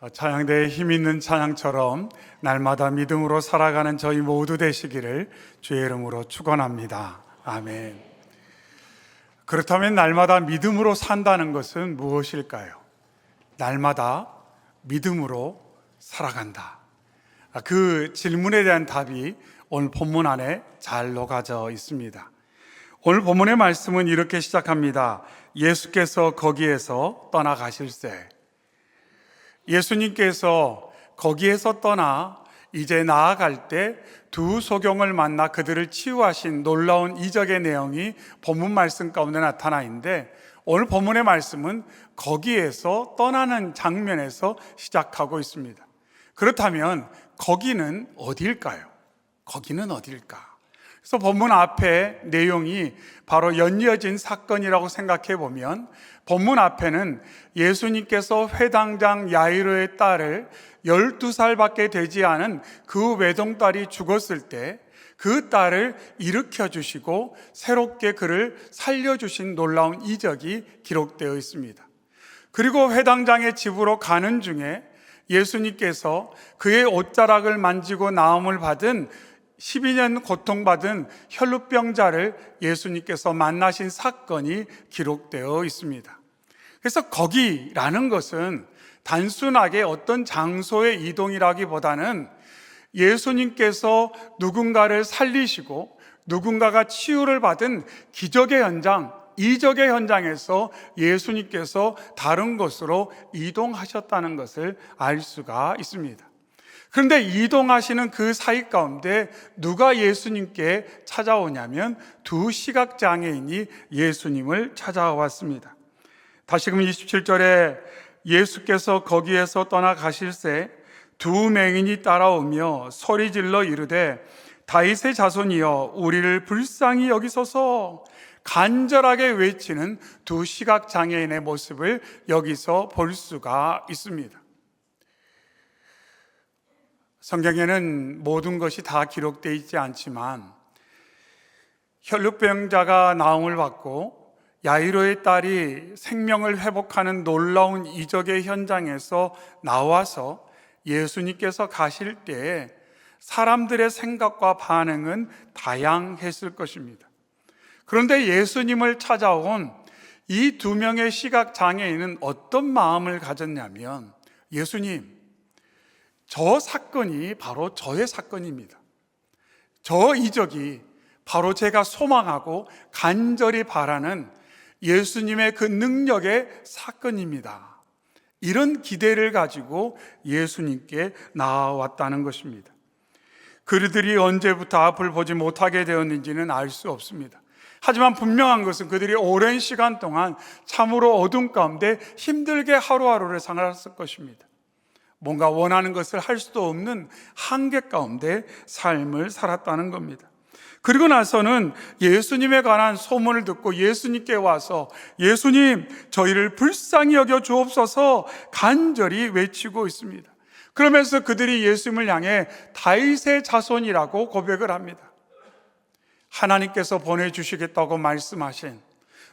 어, 찬양대의 힘 있는 찬양처럼 날마다 믿음으로 살아가는 저희 모두 되시기를 주의 이름으로 축원합니다. 아멘. 그렇다면 날마다 믿음으로 산다는 것은 무엇일까요? 날마다 믿음으로 살아간다. 아, 그 질문에 대한 답이 오늘 본문 안에 잘 녹아져 있습니다. 오늘 본문의 말씀은 이렇게 시작합니다. 예수께서 거기에서 떠나가실세. 예수님께서 거기에서 떠나 이제 나아갈 때 두 소경을 만나 그들을 치유하신 놀라운 이적의 내용이 본문 말씀 가운데 나타나 있는데 오늘 본문의 말씀은 거기에서 떠나는 장면에서 시작하고 있습니다. 그렇다면 거기는 어디일까요? 거기는 어디일까? 그래서 본문 앞에 내용이 바로 연이어진 사건이라고 생각해 보면 본문 앞에는 예수님께서 회당장 야이로의 딸을 12살밖에 되지 않은 그 외동딸이 죽었을 때 그 딸을 일으켜 주시고 새롭게 그를 살려 주신 놀라운 이적이 기록되어 있습니다. 그리고 회당장의 집으로 가는 중에 예수님께서 그의 옷자락을 만지고 나음을 받은 12년 고통받은 혈루병자를 예수님께서 만나신 사건이 기록되어 있습니다. 그래서 거기라는 것은 단순하게 어떤 장소의 이동이라기보다는 예수님께서 누군가를 살리시고 누군가가 치유를 받은 기적의 현장, 이적의 현장에서 예수님께서 다른 곳으로 이동하셨다는 것을 알 수가 있습니다. 그런데 이동하시는 그 사이 가운데 누가 예수님께 찾아오냐면 두 시각장애인이 예수님을 찾아왔습니다. 다시금 27절에 예수께서 거기에서 떠나가실새 두 맹인이 따라오며 소리질러 이르되 다윗의 자손이여 우리를 불쌍히 여기소서 간절하게 외치는 두 시각 장애인의 모습을 여기서 볼 수가 있습니다. 성경에는 모든 것이 다 기록되어 있지 않지만 혈루병자가 나음을 받고 야이로의 딸이 생명을 회복하는 놀라운 이적의 현장에서 나와서 예수님께서 가실 때에 사람들의 생각과 반응은 다양했을 것입니다. 그런데 예수님을 찾아온 이 두 명의 시각 장애인은 어떤 마음을 가졌냐면 예수님, 저 사건이 바로 저의 사건입니다. 저 이적이 바로 제가 소망하고 간절히 바라는 예수님의 그 능력의 사건입니다. 이런 기대를 가지고 예수님께 나왔다는 것입니다. 그들이 언제부터 앞을 보지 못하게 되었는지는 알 수 없습니다. 하지만 분명한 것은 그들이 오랜 시간 동안 참으로 어둠 가운데 힘들게 하루하루를 살았을 것입니다. 뭔가 원하는 것을 할 수도 없는 한계 가운데 삶을 살았다는 겁니다. 그리고 나서는 예수님에 관한 소문을 듣고 예수님께 와서 예수님, 저희를 불쌍히 여겨 주옵소서 간절히 외치고 있습니다. 그러면서 그들이 예수님을 향해 다윗의 자손이라고 고백을 합니다. 하나님께서 보내주시겠다고 말씀하신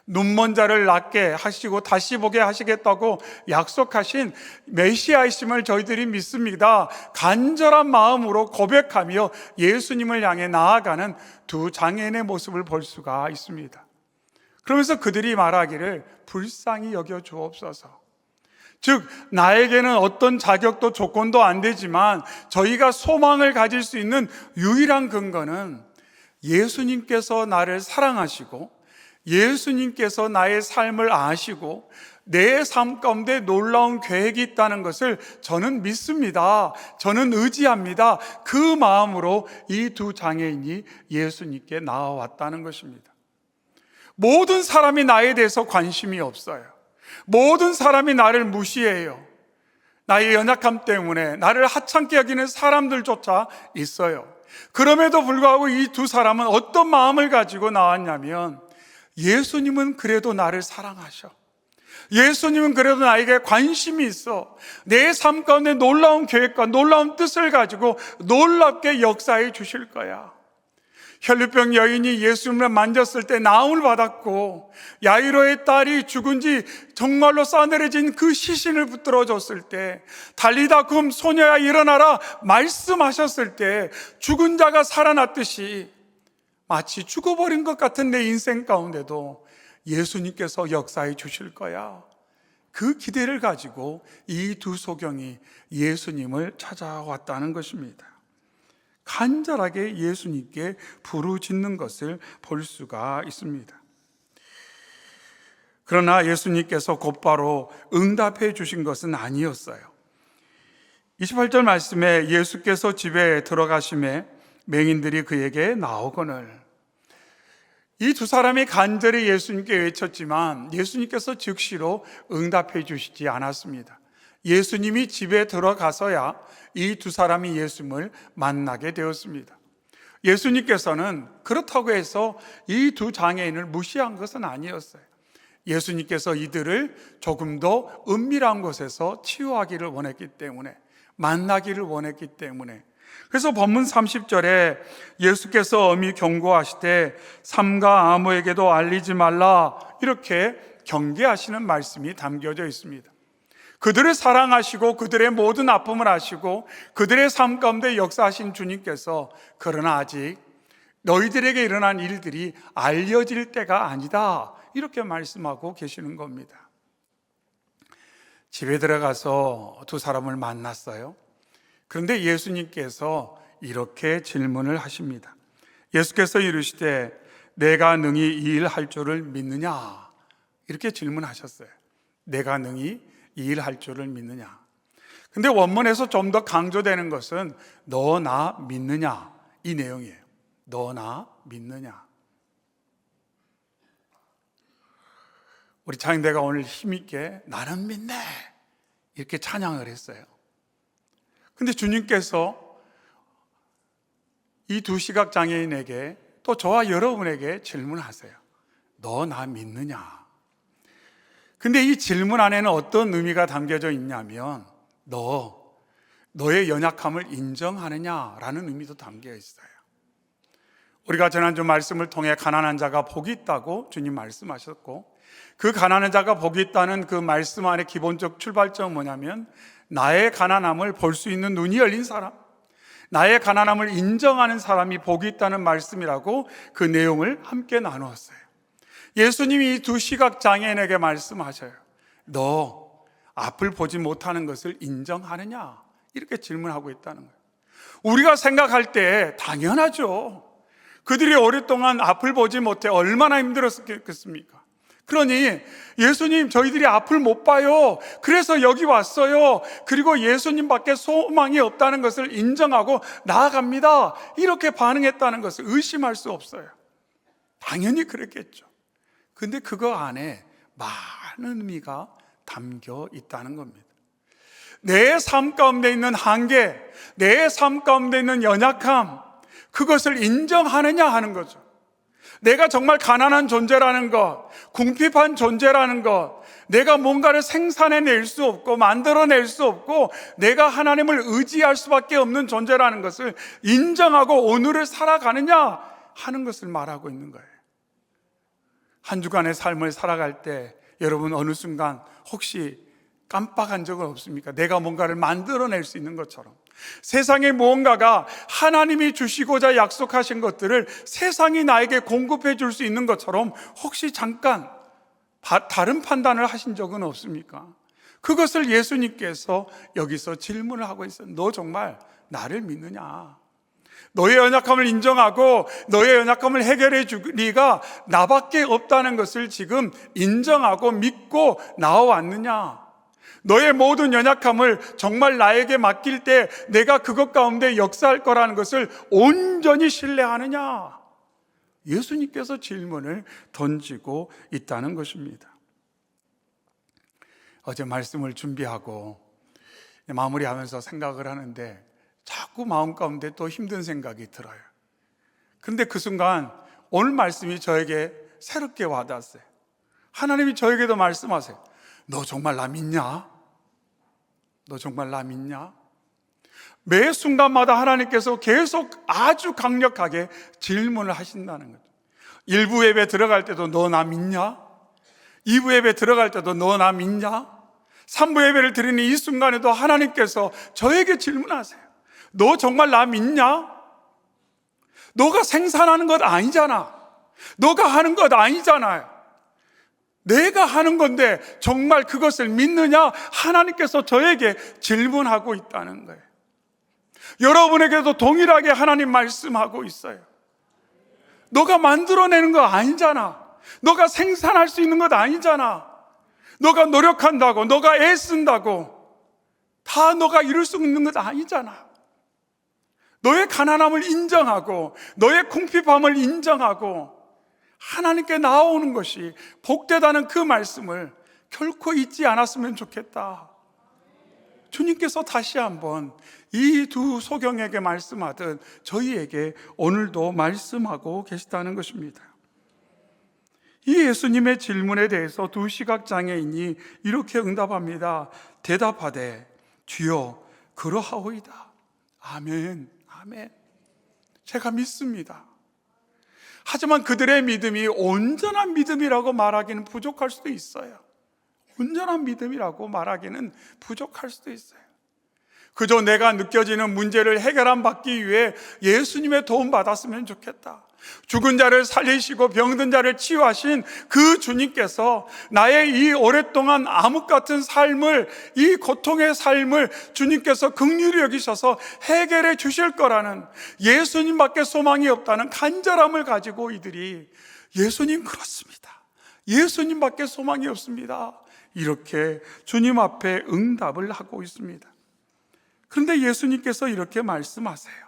눈먼 자를 낫게 하시고 다시 보게 하시겠다고 약속하신 메시아이심을 저희들이 믿습니다. 간절한 마음으로 고백하며 예수님을 향해 나아가는 두 장애인의 모습을 볼 수가 있습니다. 그러면서 그들이 말하기를 불쌍히 여겨 주옵소서. 즉, 나에게는 어떤 자격도 조건도 안 되지만 저희가 소망을 가질 수 있는 유일한 근거는 예수님께서 나를 사랑하시고 예수님께서 나의 삶을 아시고 내 삶 가운데 놀라운 계획이 있다는 것을 저는 믿습니다. 저는 의지합니다. 그 마음으로 이 두 장애인이 예수님께 나와왔다는 것입니다. 모든 사람이 나에 대해서 관심이 없어요. 모든 사람이 나를 무시해요. 나의 연약함 때문에 나를 하찮게 여기는 사람들조차 있어요. 그럼에도 불구하고 이 두 사람은 어떤 마음을 가지고 나왔냐면 예수님은 그래도 나를 사랑하셔. 예수님은 그래도 나에게 관심이 있어. 내 삶 가운데 놀라운 계획과 놀라운 뜻을 가지고 놀랍게 역사해 주실 거야. 혈류병 여인이 예수님을 만졌을 때 나음을 받았고 야이로의 딸이 죽은 지 정말로 싸늘해진 그 시신을 붙들어 줬을 때 달리다 금 소녀야 일어나라 말씀하셨을 때 죽은 자가 살아났듯이 마치 죽어버린 것 같은 내 인생 가운데도 예수님께서 역사해 주실 거야. 그 기대를 가지고 이 두 소경이 예수님을 찾아왔다는 것입니다. 간절하게 예수님께 부르짖는 것을 볼 수가 있습니다. 그러나 예수님께서 곧바로 응답해 주신 것은 아니었어요. 28절 말씀에 예수께서 집에 들어가심에 맹인들이 그에게 나오거늘 이 두 사람이 간절히 예수님께 외쳤지만 예수님께서 즉시로 응답해 주시지 않았습니다. 예수님이 집에 들어가서야 이 두 사람이 예수님을 만나게 되었습니다. 예수님께서는 그렇다고 해서 이 두 장애인을 무시한 것은 아니었어요. 예수님께서 이들을 조금 더 은밀한 곳에서 치유하기를 원했기 때문에 만나기를 원했기 때문에 그래서 본문 30절에 예수께서 엄히 경고하시되 삼가 아무에게도 알리지 말라 이렇게 경계하시는 말씀이 담겨져 있습니다. 그들을 사랑하시고 그들의 모든 아픔을 아시고 그들의 삶 가운데 역사하신 주님께서 그러나 아직 너희들에게 일어난 일들이 알려질 때가 아니다. 이렇게 말씀하고 계시는 겁니다. 집에 들어가서 두 사람을 만났어요. 그런데 예수님께서 이렇게 질문을 하십니다. 예수께서 이르시되 내가 능히 이 일 할 줄을 믿느냐? 이렇게 질문하셨어요. 내가 능히 이 일 할 줄을 믿느냐? 근데 원문에서 좀 더 강조되는 것은 너 나 믿느냐? 이 내용이에요. 너 나 믿느냐? 우리 찬양대가 오늘 힘있게 나는 믿네. 이렇게 찬양을 했어요. 근데 주님께서 이 두 시각 장애인에게 또 저와 여러분에게 질문하세요. 너 나 믿느냐? 근데 이 질문 안에는 어떤 의미가 담겨져 있냐면 너 너의 연약함을 인정하느냐라는 의미도 담겨 있어요. 우리가 지난주 말씀을 통해 가난한 자가 복이 있다고 주님 말씀하셨고 그 가난한 자가 복이 있다는 그 말씀 안에 기본적 출발점은 뭐냐면 나의 가난함을 볼 수 있는 눈이 열린 사람, 나의 가난함을 인정하는 사람이 복이 있다는 말씀이라고 그 내용을 함께 나누었어요. 예수님이 이두 시각 장애인에게 말씀하셔요. 너 앞을 보지 못하는 것을 인정하느냐? 이렇게 질문하고 있다는 거예요. 우리가 생각할 때 당연하죠. 그들이 오랫동안 앞을 보지 못해 얼마나 힘들었겠습니까? 그러니 예수님 저희들이 앞을 못 봐요. 그래서 여기 왔어요. 그리고 예수님밖에 소망이 없다는 것을 인정하고 나아갑니다. 이렇게 반응했다는 것을 의심할 수 없어요. 당연히 그랬겠죠. 근데 그거 안에 많은 의미가 담겨 있다는 겁니다. 내 삶 가운데 있는 한계, 내 삶 가운데 있는 연약함, 그것을 인정하느냐 하는 거죠. 내가 정말 가난한 존재라는 것, 궁핍한 존재라는 것, 내가 뭔가를 생산해낼 수 없고 만들어낼 수 없고 내가 하나님을 의지할 수밖에 없는 존재라는 것을 인정하고 오늘을 살아가느냐 하는 것을 말하고 있는 거예요. 한 주간의 삶을 살아갈 때 여러분 어느 순간 혹시 깜빡한 적은 없습니까? 내가 뭔가를 만들어낼 수 있는 것처럼. 세상에 무언가가 하나님이 주시고자 약속하신 것들을 세상이 나에게 공급해 줄 수 있는 것처럼 혹시 잠깐 다른 판단을 하신 적은 없습니까? 그것을 예수님께서 여기서 질문을 하고 있어요. 너 정말 나를 믿느냐? 너의 연약함을 인정하고 너의 연약함을 해결해 주리가 나밖에 없다는 것을 지금 인정하고 믿고 나와왔느냐? 너의 모든 연약함을 정말 나에게 맡길 때 내가 그것 가운데 역사할 거라는 것을 온전히 신뢰하느냐? 예수님께서 질문을 던지고 있다는 것입니다. 어제 말씀을 준비하고 마무리하면서 생각을 하는데 자꾸 마음 가운데 또 힘든 생각이 들어요. 근데 그 순간 오늘 말씀이 저에게 새롭게 와닿았어요. 하나님이 저에게도 말씀하세요. 너 정말 나 믿냐? 너 정말 나 믿냐? 매 순간마다 하나님께서 계속 아주 강력하게 질문을 하신다는 거죠. 일부 예배 들어갈 때도 너 나 믿냐? 2부 예배 들어갈 때도 너 나 믿냐? 3부 예배를 드리는 이 순간에도 하나님께서 저에게 질문하세요. 너 정말 나 믿냐? 너가 생산하는 것 아니잖아. 너가 하는 것 아니잖아요. 내가 하는 건데 정말 그것을 믿느냐? 하나님께서 저에게 질문하고 있다는 거예요. 여러분에게도 동일하게 하나님 말씀하고 있어요. 너가 만들어내는 거 아니잖아. 너가 생산할 수 있는 것 아니잖아. 너가 노력한다고, 너가 애쓴다고, 다 너가 이룰 수 있는 것 아니잖아. 너의 가난함을 인정하고, 너의 궁핍함을 인정하고, 하나님께 나오는 것이 복되다는 그 말씀을 결코 잊지 않았으면 좋겠다. 주님께서 다시 한번 이 두 소경에게 말씀하듯 저희에게 오늘도 말씀하고 계시다는 것입니다. 이 예수님의 질문에 대해서 두 시각장애인이 이렇게 응답합니다. 대답하되 주여 그러하오이다. 아멘, 아멘. 제가 믿습니다. 하지만 그들의 믿음이 온전한 믿음이라고 말하기는 부족할 수도 있어요. 온전한 믿음이라고 말하기는 부족할 수도 있어요. 그저 내가 느껴지는 문제를 해결함 받기 위해 예수님의 도움 받았으면 좋겠다. 죽은 자를 살리시고 병든 자를 치유하신 그 주님께서 나의 이 오랫동안 암흑 같은 삶을 이 고통의 삶을 주님께서 극률히 여기셔서 해결해 주실 거라는 예수님밖에 소망이 없다는 간절함을 가지고 이들이 예수님 그렇습니다. 예수님밖에 소망이 없습니다. 이렇게 주님 앞에 응답을 하고 있습니다. 그런데 예수님께서 이렇게 말씀하세요.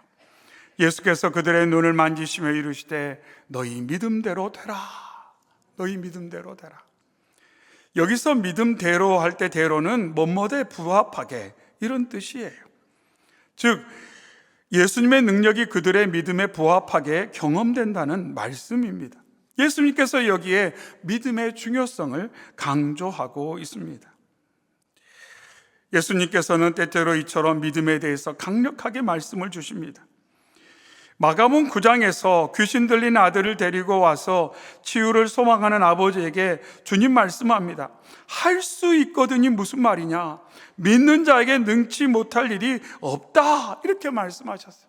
예수께서 그들의 눈을 만지시며 이르시되 너희 믿음대로 되라. 너희 믿음대로 되라. 여기서 믿음대로 할 때 대로는 뭐뭐대 부합하게 이런 뜻이에요. 즉 예수님의 능력이 그들의 믿음에 부합하게 경험된다는 말씀입니다. 예수님께서 여기에 믿음의 중요성을 강조하고 있습니다. 예수님께서는 때때로 이처럼 믿음에 대해서 강력하게 말씀을 주십니다. 마가문 9장에서 귀신 들린 아들을 데리고 와서 치유를 소망하는 아버지에게 주님 말씀합니다. 할 수 있거든이 무슨 말이냐? 믿는 자에게 능치 못할 일이 없다. 이렇게 말씀하셨어요.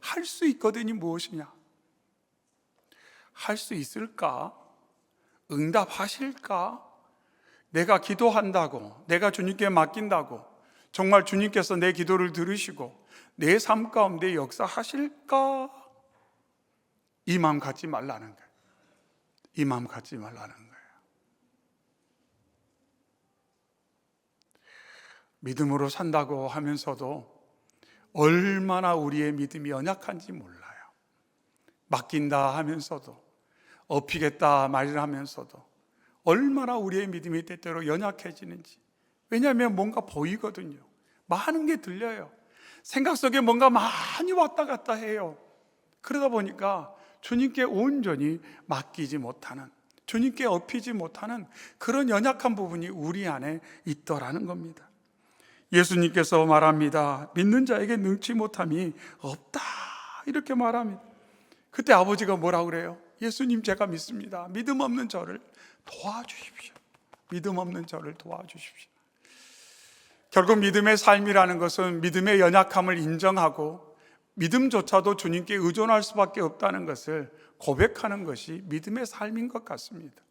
할 수 있거든이 무엇이냐? 할 수 있을까? 응답하실까? 내가 기도한다고, 내가 주님께 맡긴다고, 정말 주님께서 내 기도를 들으시고, 내 삶 가운데 역사하실까? 이 마음 갖지 말라는 거예요. 이 마음 갖지 말라는 거예요. 믿음으로 산다고 하면서도 얼마나 우리의 믿음이 연약한지 몰라요. 맡긴다 하면서도, 업히겠다 말을 하면서도, 얼마나 우리의 믿음이 때때로 연약해지는지. 왜냐하면 뭔가 보이거든요. 많은 게 들려요. 생각 속에 뭔가 많이 왔다 갔다 해요. 그러다 보니까 주님께 온전히 맡기지 못하는, 주님께 업히지 못하는 그런 연약한 부분이 우리 안에 있더라는 겁니다. 예수님께서 말합니다. 믿는 자에게 능치 못함이 없다. 이렇게 말합니다. 그때 아버지가 뭐라 그래요? 예수님 제가 믿습니다. 믿음 없는 저를 도와주십시오. 믿음 없는 저를 도와주십시오. 결국 믿음의 삶이라는 것은 믿음의 연약함을 인정하고 믿음조차도 주님께 의존할 수밖에 없다는 것을 고백하는 것이 믿음의 삶인 것 같습니다.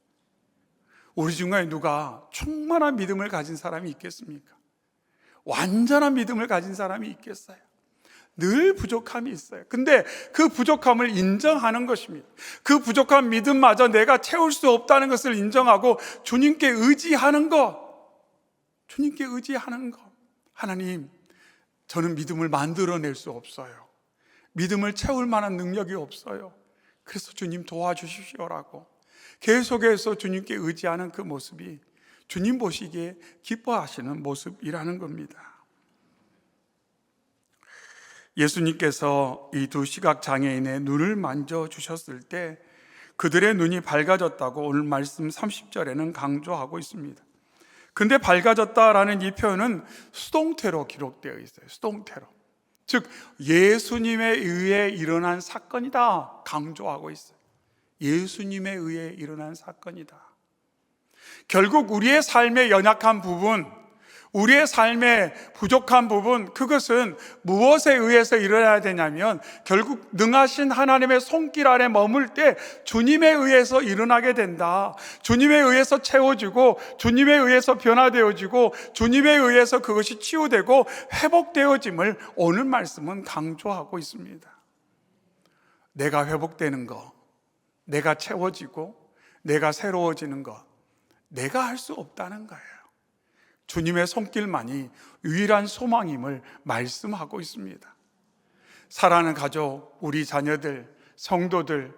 우리 중에 누가 충만한 믿음을 가진 사람이 있겠습니까? 완전한 믿음을 가진 사람이 있겠어요? 늘 부족함이 있어요. 근데 그 부족함을 인정하는 것입니다. 그 부족한 믿음마저 내가 채울 수 없다는 것을 인정하고 주님께 의지하는 것. 주님께 의지하는 것. 하나님, 저는 믿음을 만들어낼 수 없어요. 믿음을 채울 만한 능력이 없어요. 그래서 주님 도와주십시오라고 계속해서 주님께 의지하는 그 모습이 주님 보시기에 기뻐하시는 모습이라는 겁니다. 예수님께서 이 두 시각 장애인의 눈을 만져 주셨을 때 그들의 눈이 밝아졌다고 오늘 말씀 30절에는 강조하고 있습니다. 근데 밝아졌다라는 이 표현은 수동태로 기록되어 있어요. 수동태로. 즉 예수님에 의해 일어난 사건이다 강조하고 있어요. 예수님에 의해 일어난 사건이다. 결국 우리의 삶의 연약한 부분, 우리의 삶의 부족한 부분, 그것은 무엇에 의해서 일어나야 되냐면 결국 능하신 하나님의 손길 아래 머물 때 주님에 의해서 일어나게 된다. 주님에 의해서 채워지고 주님에 의해서 변화되어지고 주님에 의해서 그것이 치유되고 회복되어짐을 오늘 말씀은 강조하고 있습니다. 내가 회복되는 거, 내가 채워지고 내가 새로워지는 것, 내가 할 수 없다는 거예요. 주님의 손길만이 유일한 소망임을 말씀하고 있습니다. 사랑하는 가족, 우리 자녀들, 성도들,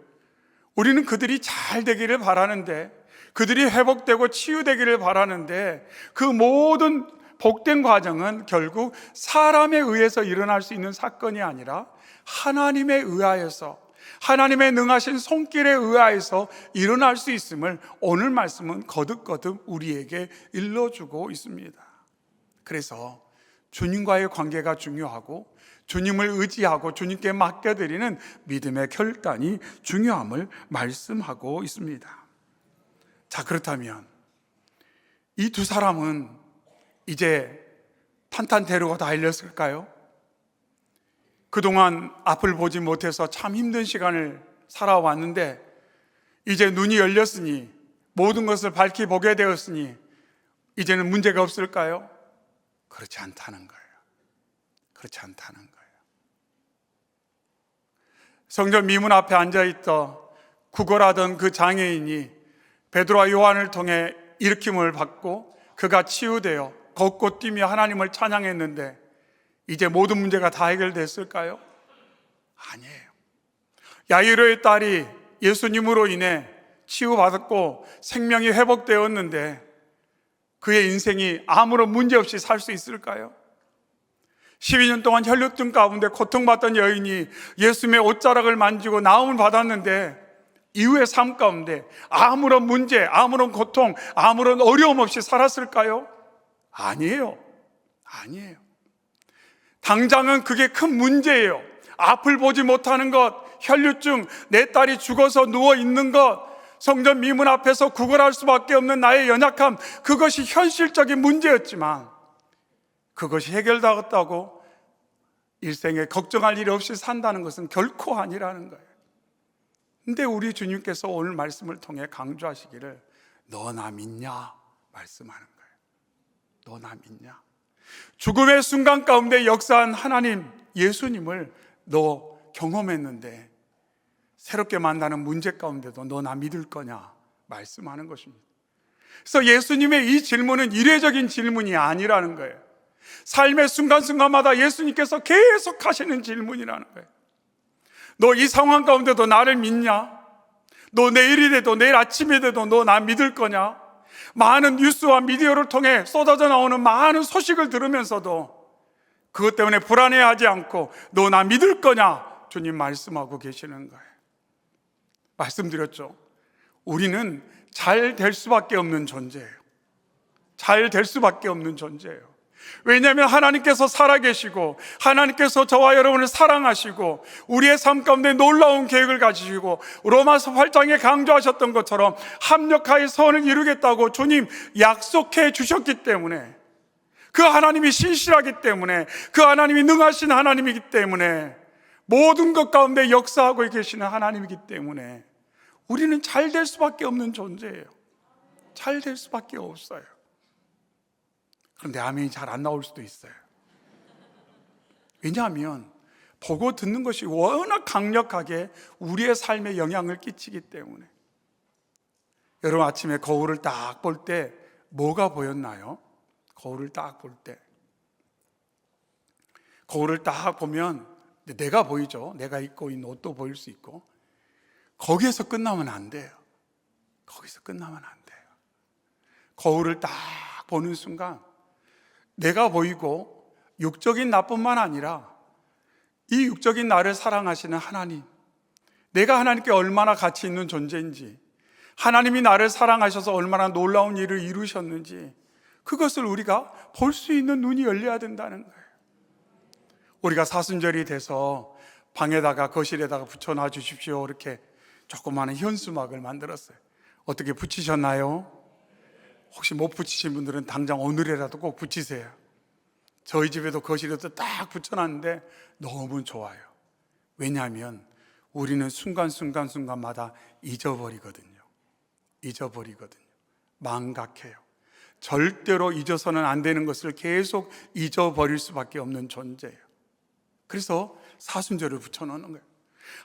우리는 그들이 잘 되기를 바라는데, 그들이 회복되고 치유되기를 바라는데, 그 모든 복된 과정은 결국 사람에 의해서 일어날 수 있는 사건이 아니라 하나님에 의하여서 하나님의 능하신 손길에 의하여서 일어날 수 있음을 오늘 말씀은 거듭거듭 우리에게 일러주고 있습니다. 그래서 주님과의 관계가 중요하고 주님을 의지하고 주님께 맡겨드리는 믿음의 결단이 중요함을 말씀하고 있습니다. 자, 그렇다면 이 두 사람은 이제 탄탄대로가 다 알렸을까요? 그동안 앞을 보지 못해서 참 힘든 시간을 살아왔는데 이제 눈이 열렸으니 모든 것을 밝히 보게 되었으니 이제는 문제가 없을까요? 그렇지 않다는 거예요. 그렇지 않다는 거예요. 성전 미문 앞에 앉아 있던 구걸하던 그 장애인이 베드로와 요한을 통해 일으킴을 받고 그가 치유되어 걷고 뛰며 하나님을 찬양했는데 이제 모든 문제가 다 해결됐을까요? 아니에요. 야이로의 딸이 예수님으로 인해 치유받았고 생명이 회복되었는데 그의 인생이 아무런 문제 없이 살 수 있을까요? 12년 동안 혈류증 가운데 고통받던 여인이 예수님의 옷자락을 만지고 나음을 받았는데 이후의 삶 가운데 아무런 문제, 아무런 고통, 아무런 어려움 없이 살았을까요? 아니에요. 아니에요. 당장은 그게 큰 문제예요. 앞을 보지 못하는 것, 혈류증, 내 딸이 죽어서 누워 있는 것, 성전 미문 앞에서 구걸할 수밖에 없는 나의 연약함, 그것이 현실적인 문제였지만, 그것이 해결되었다고 일생에 걱정할 일 없이 산다는 것은 결코 아니라는 거예요. 근데 우리 주님께서 오늘 말씀을 통해 강조하시기를, 너나 믿냐? 말씀하는 거예요. 너나 믿냐? 죽음의 순간 가운데 역사한 하나님 예수님을 너 경험했는데 새롭게 만나는 문제 가운데도 너 나 믿을 거냐 말씀하는 것입니다. 그래서 예수님의 이 질문은 이례적인 질문이 아니라는 거예요. 삶의 순간순간마다 예수님께서 계속 하시는 질문이라는 거예요. 너 이 상황 가운데도 나를 믿냐? 너 내일이 돼도 내일 아침이 돼도 너 나 믿을 거냐? 많은 뉴스와 미디어를 통해 쏟아져 나오는 많은 소식을 들으면서도 그것 때문에 불안해하지 않고 너 나 믿을 거냐? 주님 말씀하고 계시는 거예요. 말씀드렸죠. 우리는 잘 될 수밖에 없는 존재예요. 잘 될 수밖에 없는 존재예요. 왜냐하면 하나님께서 살아계시고 하나님께서 저와 여러분을 사랑하시고 우리의 삶 가운데 놀라운 계획을 가지시고 로마서 8장에 강조하셨던 것처럼 합력하여 선을 이루겠다고 주님 약속해 주셨기 때문에 그 하나님이 신실하기 때문에 그 하나님이 능하신 하나님이기 때문에 모든 것 가운데 역사하고 계시는 하나님이기 때문에 우리는 잘 될 수밖에 없는 존재예요. 잘 될 수밖에 없어요. 그런데 아멘이 잘 안 나올 수도 있어요. 왜냐하면 보고 듣는 것이 워낙 강력하게 우리의 삶에 영향을 끼치기 때문에. 여러분 아침에 거울을 딱 볼 때 뭐가 보였나요? 거울을 딱 볼 때. 거울을 딱 보면 내가 보이죠. 내가 입고 있는 옷도 보일 수 있고. 거기에서 끝나면 안 돼요. 거기서 끝나면 안 돼요. 거울을 딱 보는 순간 내가 보이고 육적인 나뿐만 아니라 이 육적인 나를 사랑하시는 하나님, 내가 하나님께 얼마나 가치 있는 존재인지, 하나님이 나를 사랑하셔서 얼마나 놀라운 일을 이루셨는지, 그것을 우리가 볼 수 있는 눈이 열려야 된다는 거예요. 우리가 사순절이 돼서 방에다가 거실에다가 붙여놔 주십시오. 이렇게 조그마한 현수막을 만들었어요. 어떻게 붙이셨나요? 혹시 못 붙이신 분들은 당장 오늘이라도 꼭 붙이세요. 저희 집에도 거실에도 딱 붙여놨는데 너무 좋아요. 왜냐하면 우리는 순간순간 순간마다 잊어버리거든요. 잊어버리거든요. 망각해요. 절대로 잊어서는 안 되는 것을 계속 잊어버릴 수밖에 없는 존재예요. 그래서 사순절을 붙여놓는 거예요.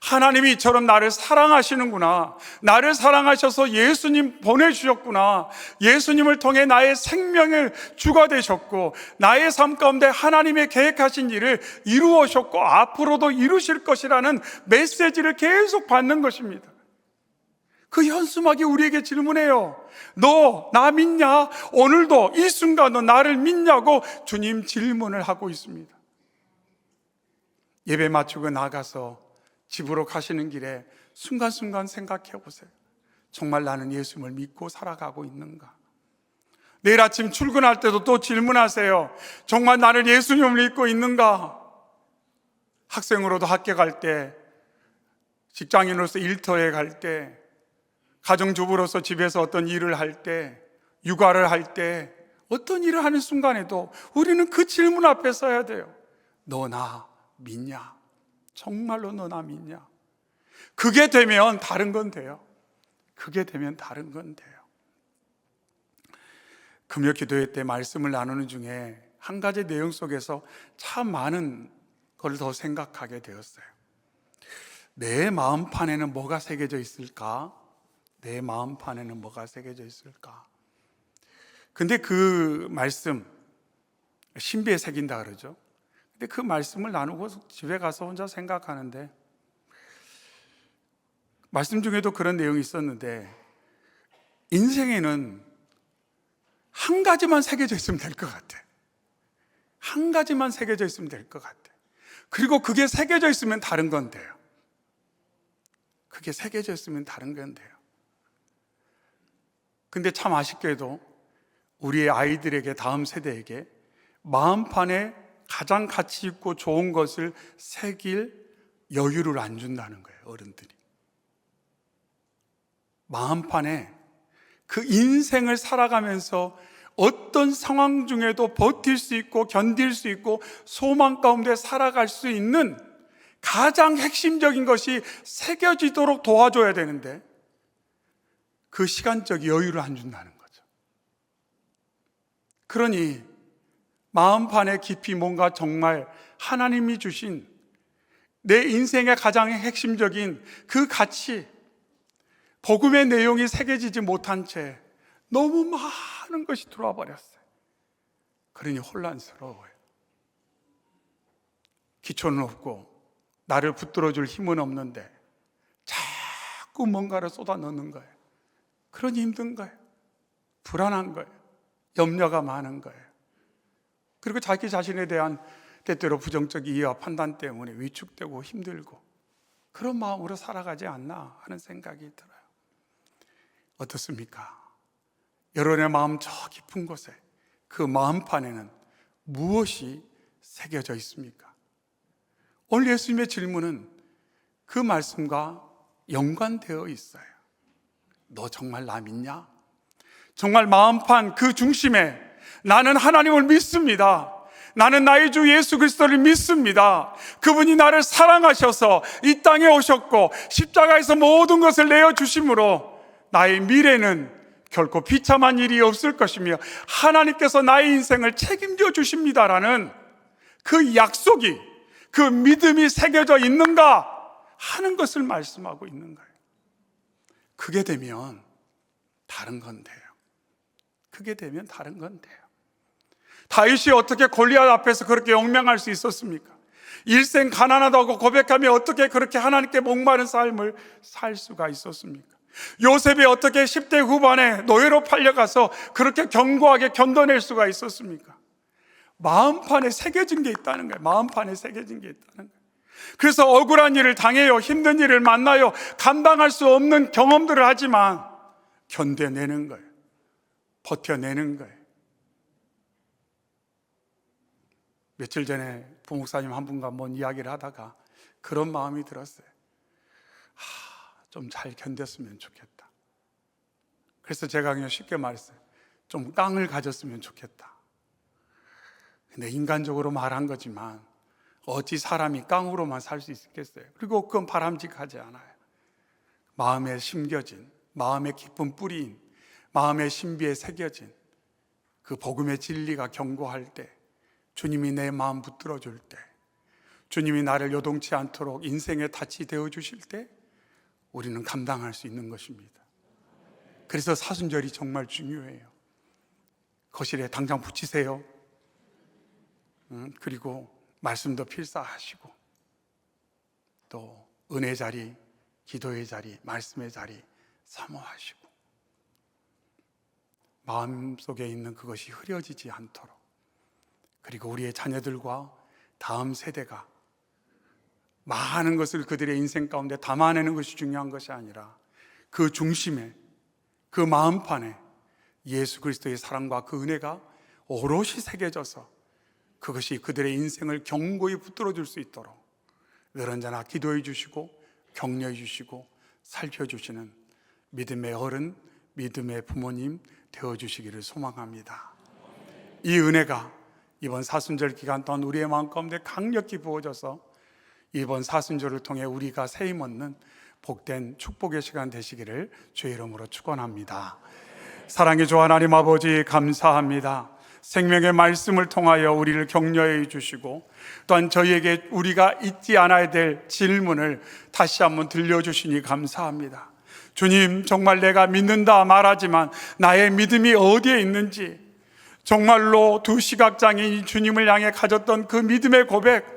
하나님이 이처럼 나를 사랑하시는구나. 나를 사랑하셔서 예수님 보내주셨구나. 예수님을 통해 나의 생명을 주가 되셨고, 나의 삶 가운데 하나님의 계획하신 일을 이루어셨고, 앞으로도 이루실 것이라는 메시지를 계속 받는 것입니다. 그 현수막이 우리에게 질문해요. 너 나 믿냐? 오늘도 이 순간 너 나를 믿냐고 주님 질문을 하고 있습니다. 예배 마치고 나가서 집으로 가시는 길에 순간순간 생각해 보세요. 정말 나는 예수님을 믿고 살아가고 있는가? 내일 아침 출근할 때도 또 질문하세요. 정말 나는 예수님을 믿고 있는가? 학생으로도 학교 갈 때, 직장인으로서 일터에 갈 때, 가정주부로서 집에서 어떤 일을 할 때, 육아를 할 때, 어떤 일을 하는 순간에도 우리는 그 질문 앞에 서야 돼요. 너 나 믿냐? 정말로 너 나 믿냐? 그게 되면 다른 건 돼요. 그게 되면 다른 건 돼요. 금요 기도회 때 말씀을 나누는 중에 한 가지 내용 속에서 참 많은 걸 더 생각하게 되었어요. 내 마음판에는 뭐가 새겨져 있을까? 내 마음판에는 뭐가 새겨져 있을까? 근데 그 말씀, 신비에 새긴다 그러죠. 근데 그 말씀을 나누고 집에 가서 혼자 생각하는데, 말씀 중에도 그런 내용이 있었는데, 인생에는 한 가지만 새겨져 있으면 될 것 같아. 한 가지만 새겨져 있으면 될 것 같아. 그리고 그게 새겨져 있으면 다른 건 돼요. 그게 새겨져 있으면 다른 건 돼요. 근데 참 아쉽게도 우리의 아이들에게 다음 세대에게 마음판에 가장 가치 있고 좋은 것을 새길 여유를 안 준다는 거예요, 어른들이. 마음판에 그 인생을 살아가면서 어떤 상황 중에도 버틸 수 있고 견딜 수 있고 소망 가운데 살아갈 수 있는 가장 핵심적인 것이 새겨지도록 도와줘야 되는데 그 시간적 여유를 안 준다는 거죠. 그러니 마음판에 깊이 뭔가 정말 하나님이 주신 내 인생의 가장 핵심적인 그 가치, 복음의 내용이 새겨지지 못한 채 너무 많은 것이 들어와 버렸어요. 그러니 혼란스러워요. 기초는 없고 나를 붙들어 줄 힘은 없는데 자꾸 뭔가를 쏟아 넣는 거예요. 그러니 힘든 거예요. 불안한 거예요. 염려가 많은 거예요. 그리고 자기 자신에 대한 때때로 부정적 이해와 판단 때문에 위축되고 힘들고 그런 마음으로 살아가지 않나 하는 생각이 들어요. 어떻습니까? 여러분의 마음 저 깊은 곳에 그 마음판에는 무엇이 새겨져 있습니까? 오늘 예수님의 질문은 그 말씀과 연관되어 있어요. 너 정말 나 믿냐? 정말 마음판 그 중심에 나는 하나님을 믿습니다. 나는 나의 주 예수 그리스도를 믿습니다. 그분이 나를 사랑하셔서 이 땅에 오셨고 십자가에서 모든 것을 내어 주심으로 나의 미래는 결코 비참한 일이 없을 것이며 하나님께서 나의 인생을 책임져 주십니다라는 그 약속이 그 믿음이 새겨져 있는가 하는 것을 말씀하고 있는 거예요. 그게 되면 다른 건 돼요. 그게 되면 다른 건 돼요. 다윗이 어떻게 골리앗 앞에서 그렇게 영명할 수 있었습니까? 일생 가난하다고 고백하며 어떻게 그렇게 하나님께 목마른 삶을 살 수가 있었습니까? 요셉이 어떻게 10대 후반에 노예로 팔려가서 그렇게 견고하게 견뎌낼 수가 있었습니까? 마음판에 새겨진 게 있다는 거예요. 마음판에 새겨진 게 있다는 거예요. 그래서 억울한 일을 당해요. 힘든 일을 만나요. 감당할 수 없는 경험들을 하지만 견뎌내는 거예요. 버텨내는 거예요. 며칠 전에 부목사님 한 분과 뭔 이야기를 하다가 그런 마음이 들었어요. 좀잘 견뎠으면 좋겠다. 그래서 제가 그냥 쉽게 말했어요. 좀 깡을 가졌으면 좋겠다. 근데 인간적으로 말한 거지만 어찌 사람이 깡으로만 살 수 있겠어요? 그리고 그건 바람직하지 않아요. 마음에 심겨진, 마음의 깊은 뿌리인, 마음의 신비에 새겨진 그 복음의 진리가 경고할 때, 주님이 내 마음 붙들어 줄 때, 주님이 나를 요동치 않도록 인생의 닻이 되어 주실 때, 우리는 감당할 수 있는 것입니다. 그래서 사순절이 정말 중요해요. 거실에 당장 붙이세요. 음, 그리고 말씀도 필사하시고 또 은혜 자리, 기도의 자리, 말씀의 자리 사모하시고 마음 속에 있는 그것이 흐려지지 않도록. 그리고 우리의 자녀들과 다음 세대가 많은 것을 그들의 인생 가운데 담아내는 것이 중요한 것이 아니라 그 중심에 그 마음판에 예수 그리스도의 사랑과 그 은혜가 오롯이 새겨져서 그것이 그들의 인생을 견고히 붙들어 줄 수 있도록 늘 언제나 기도해 주시고 격려해 주시고 살펴 주시는 믿음의 어른, 믿음의 부모님 되어 주시기를 소망합니다. 이 은혜가 이번 사순절 기간 동안 우리의 마음 가운데 강력히 부어져서 이번 사순절을 통해 우리가 세임 얻는 복된 축복의 시간 되시기를 주의 이름으로 축원합니다. 사랑의 주 하나님 아버지 감사합니다. 생명의 말씀을 통하여 우리를 격려해 주시고 또한 저희에게 우리가 잊지 않아야 될 질문을 다시 한번 들려주시니 감사합니다. 주님, 정말 내가 믿는다 말하지만 나의 믿음이 어디에 있는지 정말로 두 시각장애인 주님을 향해 가졌던 그 믿음의 고백,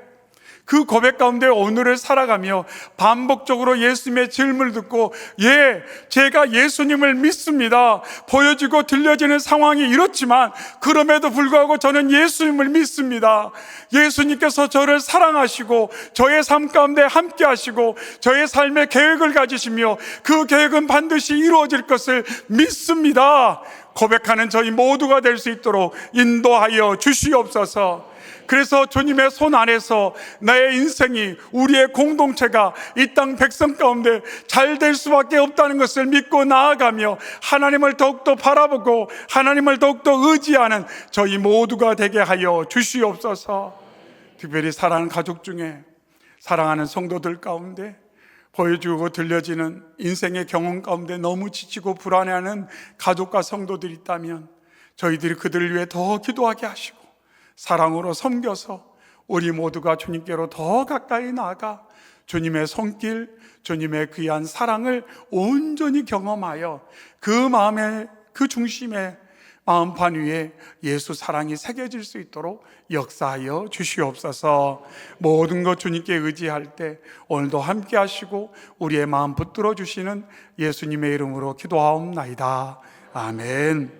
그 고백 가운데 오늘을 살아가며 반복적으로 예수님의 질문을 듣고 예, 제가 예수님을 믿습니다. 보여지고 들려지는 상황이 이렇지만 그럼에도 불구하고 저는 예수님을 믿습니다. 예수님께서 저를 사랑하시고 저의 삶 가운데 함께 하시고 저의 삶의 계획을 가지시며 그 계획은 반드시 이루어질 것을 믿습니다. 고백하는 저희 모두가 될 수 있도록 인도하여 주시옵소서. 그래서 주님의 손 안에서 나의 인생이 우리의 공동체가 이 땅 백성 가운데 잘 될 수밖에 없다는 것을 믿고 나아가며 하나님을 더욱더 바라보고 하나님을 더욱더 의지하는 저희 모두가 되게 하여 주시옵소서. 특별히 사랑하는 가족 중에 사랑하는 성도들 가운데 보여주고 들려지는 인생의 경험 가운데 너무 지치고 불안해하는 가족과 성도들이 있다면 저희들이 그들을 위해 더 기도하게 하시고 사랑으로 섬겨서 우리 모두가 주님께로 더 가까이 나아가 주님의 손길, 주님의 귀한 사랑을 온전히 경험하여 그 마음의 그 중심에 마음판 위에 예수 사랑이 새겨질 수 있도록 역사하여 주시옵소서. 모든 것 주님께 의지할 때 오늘도 함께 하시고 우리의 마음 붙들어 주시는 예수님의 이름으로 기도하옵나이다. 아멘.